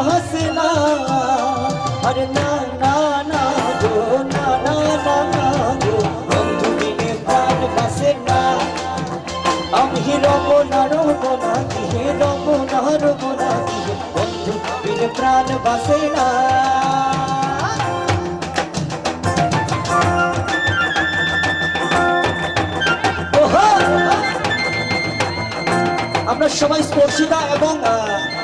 হাসনা আরে না না না গো না না না না গো অন্ধদিনে প্রাণ বাসে না আমি রব না রব না কিহে রব না রব না কিহে অন্ধদিনে প্রাণ বাসে না আমরা সবাই স্পর্শিতা এবং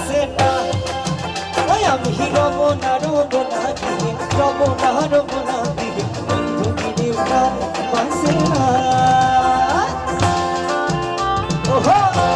প্রাণ বাসে না ওই আমি রমনা রমনা দিহে রমনা রমনা দিহে বন্ধু বিনে প্রাণ বাসে না ওহো